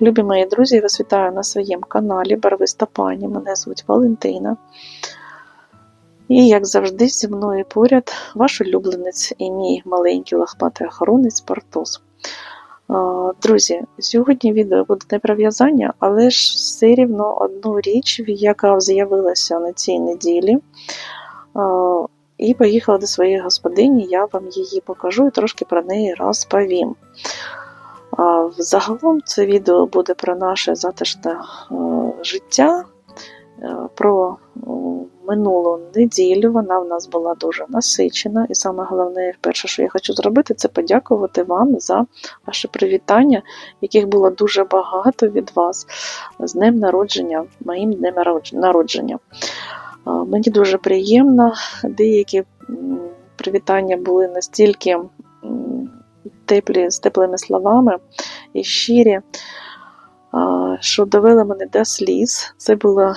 Любі мої друзі, я вас вітаю на своєму каналі Барвиста Пані. Мене звуть Валентина. І, як завжди, зі мною поряд ваш улюбленець і мій маленький лохматий охоронець Портос. Друзі, сьогодні відео буде не про в'язання, але ж все рівно одну річ, яка з'явилася на цій неділі. І поїхала до своєї господині, я вам її покажу і трошки про неї розповім. А, Загалом це відео буде про наше затишне е, життя, е, про минулу неділю. Вона в нас була дуже насичена. І саме головне, перше, що я хочу зробити, це подякувати вам за ваше привітання, яких було дуже багато від вас з днем народження, моїм днем народження. Мені дуже приємно, деякі привітання були настільки теплі, з теплими словами і щирі, що довели мене до сліз. Це були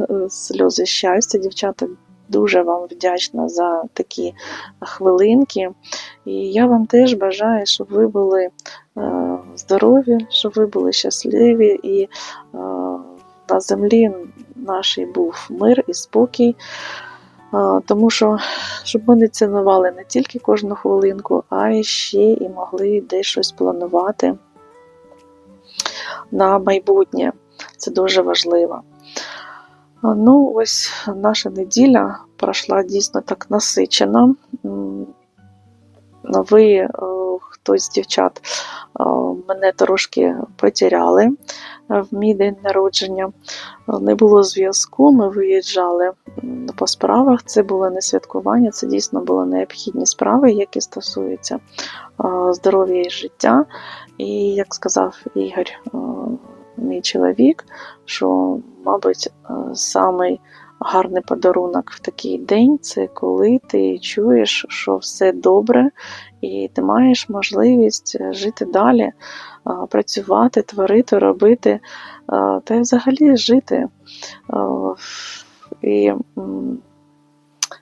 е, сльози щастя. Дівчата, дуже вам вдячна за такі хвилинки. І я вам теж бажаю, щоб ви були е, здорові, щоб ви були щасливі і е, на землі нашій був мир і спокій. Тому що щоб ми не цінували не тільки кожну хвилинку, а й ще і могли десь щось планувати на майбутнє. Це дуже важливо. Ну, ось наша неділя пройшла дійсно так насичена. Ви, е, хтось з дівчат, е, мене трошки потеряли в мій день народження. Не було зв'язку, ми виїжджали по справах. Це було не святкування, це дійсно були необхідні справи, які стосуються е, здоров'я і життя. І як сказав Ігор, мій чоловік, що, мабуть, самий гарний подарунок в такий день це коли ти чуєш, що все добре, і ти маєш можливість е, жити далі, працювати, творити, робити, та й взагалі жити і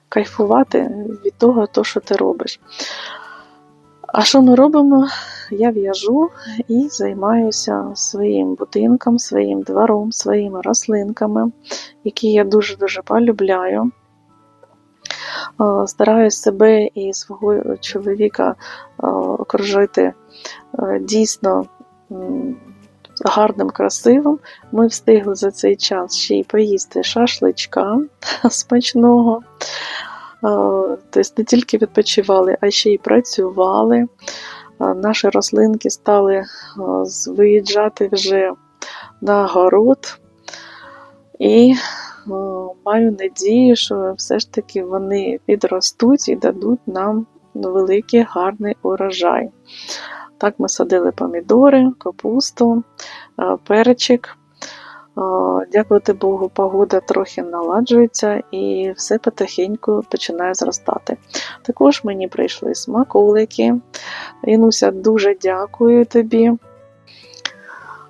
кайфувати від того, що ти робиш. А що ми робимо? Я в'яжу і займаюся своїм будинком, своїм двором, своїми рослинками, які я дуже-дуже полюбляю. Е, Стараюсь себе і свого чоловіка е, окружити е, дійсно гарним, красивим. Ми встигли за цей час ще й поїсти шашличка смачного. Тобто не тільки відпочивали, а ще й працювали. Наші рослинки стали виїжджати вже на город. І маю надію, що все ж таки вони підростуть і дадуть нам великий гарний урожай. Так ми садили помідори, капусту, перчик. Дякувати Богу, погода трохи наладжується і все потихеньку починає зростати. Також мені прийшли смаколики. Інуся, дуже дякую тобі.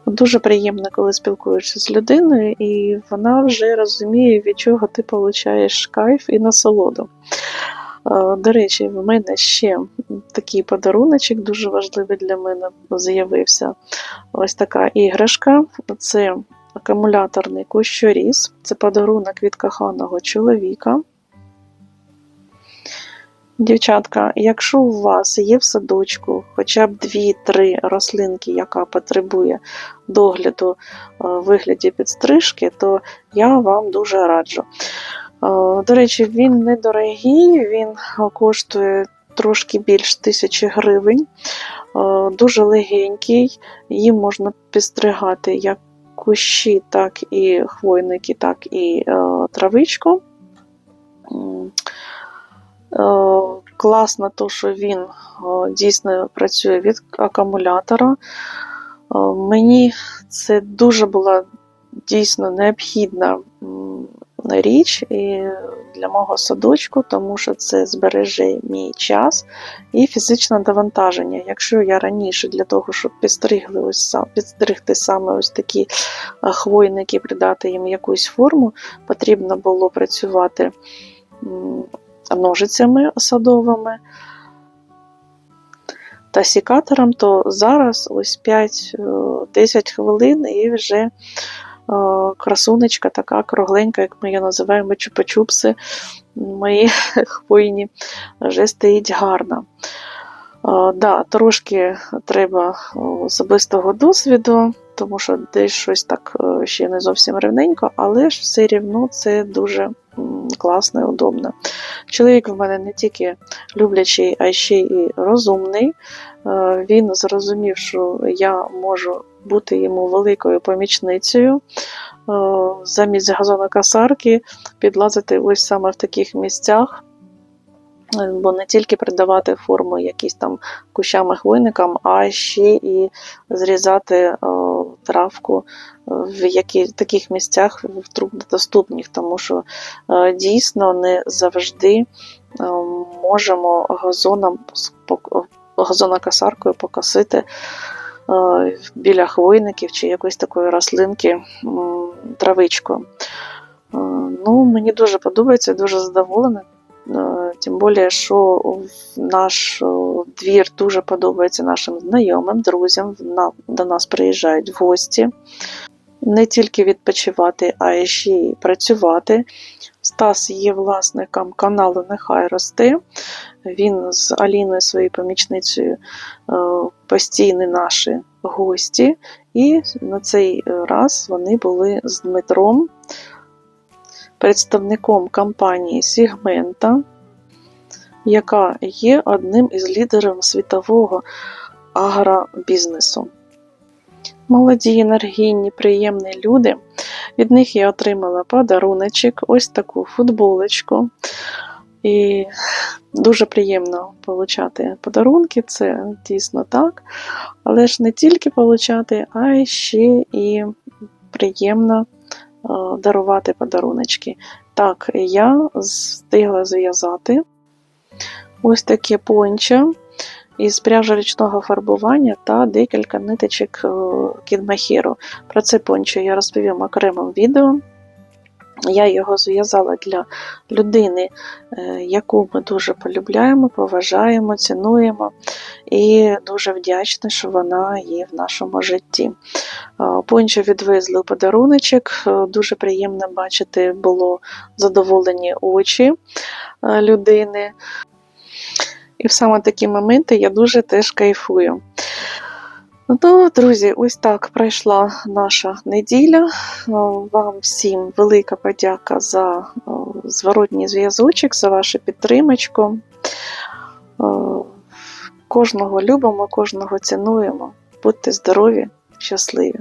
Дуже приємно, коли спілкуєшся з людиною, і вона вже розуміє, від чого ти получаєш кайф і насолоду. Е, До речі, в мене ще такий подаруночок дуже важливий для мене з'явився. Ось така іграшка. Це акумуляторний кущоріз. Це подарунок від коханого чоловіка. Дівчатка, якщо у вас є в садочку хоча б 2-3 рослинки, яка потребує догляду е, в вигляді підстрижки, то я вам дуже раджу. Е, До речі, він недорогий, він коштує трошки більш тисячі гривень, Е, дуже легенький, їм можна підстригати як кущі, так і хвойники, так і е, травичку. Е, Класно, то, що він е, дійсно працює від акумулятора. Е, Мені це дуже була дійсно необхідна річ і для мого садочку, тому що це збереже мій час і фізичне навантаження. Якщо я раніше для того, щоб підстригли ось підстригти саме ось такі е, хвойники, придати їм якусь форму, потрібно було працювати ножицями садовими. та сікатором, то зараз ось 5-10 хвилин і вже е, красунечка така кругленька, як ми її називаємо чупа-чупси, мої хвойні, вже стоїть гарно. Е, Да, трошки треба особистого досвіду, тому що десь щось так е, ще не зовсім рівненько, але ж все рівно це дуже класно і удобно. Чоловік в мене не тільки люблячий, а ще і розумний. Е, Він зрозумів, що я можу бути йому великою помічницею. е, Замість газонокосарки підлазити ось саме в таких місцях. Е, Бо не тільки придавати форму якісь там кущам і хвойникам, а ще і зрізати е, травку в які, таких місцях в труднодоступних, тому що дійсно не завжди можемо газоном газонокосаркою покосити біля хвойників чи якоїсь такої рослинки травичку. Е, Ну, мені дуже подобається, дуже задоволена. Е, Тим більше, що наш е, двір дуже подобається нашим знайомим, друзям. До нас приїжджають в гості. Не тільки відпочивати, а й ще й працювати. Стас є власником каналу Нехай росте. Він з Аліною, своєю помічницею, е, постійні наші гості. І на цей раз вони були з Дмитром, представником компанії Сігмента, яка є одним із лідерів світового агробізнесу. Молоді, енергійні, приємні люди. Від них я отримала подаруночок, ось таку футболочку. І дуже приємно отримати подарунки, це дійсно так. Але ж не тільки отримати, а ще і приємно е, дарувати подаруночки. Так, я встигла зв'язати ось таке пончо із пряжі річного фарбування та декілька ниточок е, кідмахіру. Про це пончо я розповім окремим відео. Я його зв'язала для людини, е, яку ми дуже полюбляємо, поважаємо, цінуємо, і дуже вдячна, що вона є в нашому житті. Е, Пончо відвезли у подаруночок. Е, Дуже приємно бачити було задоволені очі людини. І в саме такі моменти я дуже теж кайфую. Ну, друзі, ось так пройшла наша неділя. Е, Вам всім велика подяка за е, зворотній зв'язочок, за вашу підтримочку. Е, Кожного любимо, кожного цінуємо. Будьте здорові, щасливі!